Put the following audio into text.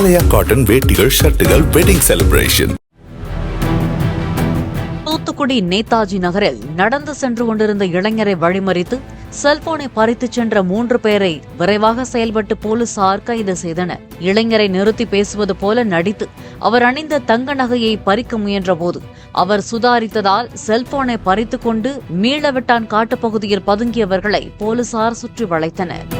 ஆலயா cotton வேட்டிகள் ஷர்ட்டுகள் wedding celebration Thoothukudi Netaji நகரில் நடந்து சென்று கொண்டிருந்த இளைஞரை வழிமறித்து செல்போனை பறித்துச் சென்ற மூன்று பேரை விரைவாக செயல்பட்டு போலீசார் கைது செய்தனர். இளைஞரை நிறுத்தி பேசுவது போல நடித்து அவர் அணிந்த தங்க நகையை பறிக்க முயன்றபோது அவர் சுதாரித்ததால் செல்போனை பறித்துக்கொண்டு மீளவிட்டான் காட்டுப்பகுதியில் பதுங்கியவர்களை போலீசார் சுற்றி வளைத்தனர்.